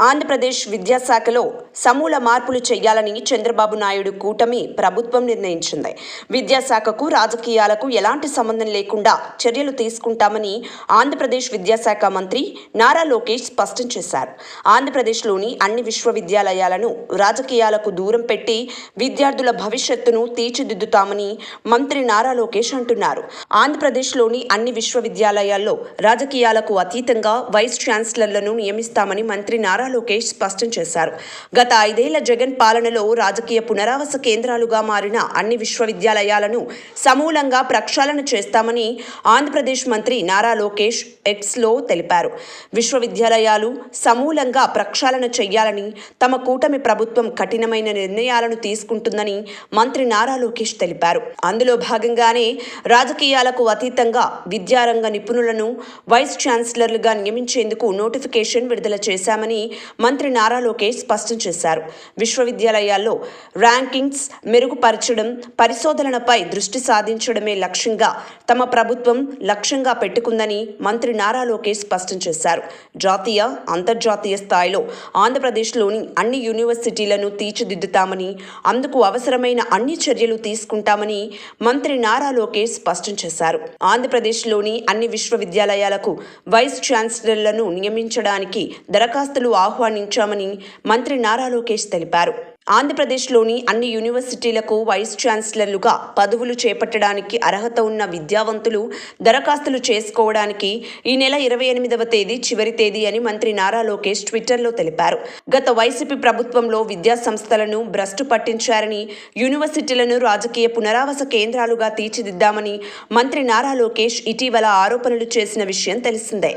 ఆంధ్రప్రదేశ్ విద్యాశాఖలో సమూల మార్పులు చేయాలని చంద్రబాబు నాయుడు కూటమి ప్రభుత్వం నిర్ణయించింది. విద్యాశాఖకు రాజకీయాలకు ఎలాంటి సంబంధం లేకుండా చర్యలు తీసుకుంటామని ఆంధ్రప్రదేశ్ విద్యాశాఖ మంత్రి నారా లోకేష్ స్పష్టం చేశారు. ఆంధ్రప్రదేశ్లోని అన్ని విశ్వవిద్యాలయాలను రాజకీయాలకు దూరం పెట్టి విద్యార్థుల భవిష్యత్తును తీర్చిదిద్దుతామని మంత్రి నారా లోకేష్ అంటున్నారు. ఆంధ్రప్రదేశ్లోని అన్ని విశ్వవిద్యాలయాల్లో రాజకీయాలకు అతీతంగా వైస్ ఛాన్సలర్లను నియమిస్తామని మంత్రి నారా లోకేష్ స్పష్టం చేశారు. గత ఐదేళ్ళ జగన్ పాలనలో రాజకీయ పునరావాస కేంద్రాలుగా మారిన అన్ని విశ్వవిద్యాలయాలను సమూలంగా ప్రక్షాళన చేస్తామని ఆంధ్రప్రదేశ్ మంత్రి నారా లోకేష్ ఎక్స్లో తెలిపారు. విశ్వవిద్యాలయాలు సమూలంగా ప్రక్షాళన చేయాలని తమ కూటమి ప్రభుత్వం కఠినమైన నిర్ణయాలను తీసుకుంటుందని మంత్రి నారా లోకేష్ తెలిపారు. అందులో భాగంగానే రాజకీయాలకు అతీతంగా విద్యారంగ నిపుణులను వైస్ ఛాన్సలర్లుగా నియమించేందుకు నోటిఫికేషన్ విడుదల చేశామని మంత్రి నారా లోకేష్ స్పష్టం చేశారు. విశ్వవిద్యాలయాల్లో ర్యాంకింగ్స్ మెరుగుపరచడం పరిశోధనలపై దృష్టి సాధించడమే లక్ష్యంగా తమ ప్రభుత్వం లక్ష్యంగా పెట్టుకుందని మంత్రి నారా లోకేష్ స్పష్టం చేశారు. జాతీయ అంతర్జాతీయ స్థాయిలో ఆంధ్రప్రదేశ్లోని అన్ని యూనివర్సిటీలను తీర్చిదిద్దుతామని అందుకు అవసరమైన అన్ని చర్యలు తీసుకుంటామని మంత్రి నారా లోకేష్ స్పష్టం చేశారు. ఆంధ్రప్రదేశ్లోని అన్ని విశ్వవిద్యాలయాలకు వైస్ ఛాన్సలర్లను నియమించడానికి దరఖాస్తులు ఆహ్వానించామని మంత్రి నారా లోకేష్ తెలిపారు. ఆంధ్రప్రదేశ్లోని అన్ని యూనివర్సిటీలకు వైస్ ఛాన్సలర్లుగా పదవులు చేపట్టడానికి అర్హత ఉన్న విద్యావంతులు దరఖాస్తులు చేసుకోవడానికి ఈ నెల ఇరవై ఎనిమిదవ తేదీ చివరి తేదీ అని మంత్రి నారా లోకేష్ ట్విట్టర్లో తెలిపారు. గత వైసీపీ ప్రభుత్వంలో విద్యా సంస్థలను భ్రష్టు పట్టించారని యూనివర్సిటీలను రాజకీయ పునరావాస కేంద్రాలుగా తీర్చిదిద్దామని మంత్రి నారా లోకేష్ ఇటీవల ఆరోపణలు చేసిన విషయం తెలిసిందే.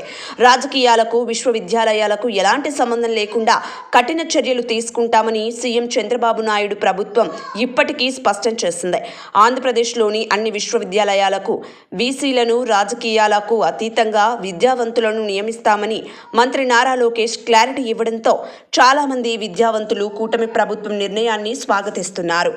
రాజకీయాలకు విశ్వవిద్యాలయాలకు ఎలాంటి సంబంధం లేకుండా కఠిన చర్యలు తీసుకుంటామని సీఎం చంద్రబాబు నాయుడు ప్రభుత్వం ఇప్పటికీ స్పష్టం చేసింది. ఆంధ్రప్రదేశ్లోని అన్ని విశ్వవిద్యాలయాలకు బీసీలను రాజకీయాలకు అతీతంగా విద్యావంతులను నియమిస్తామని మంత్రి నారా లోకేష్ క్లారిటీ ఇవ్వడంతో చాలామంది విద్యావంతులు కూటమి ప్రభుత్వం నిర్ణయాన్ని స్వాగతిస్తున్నారు.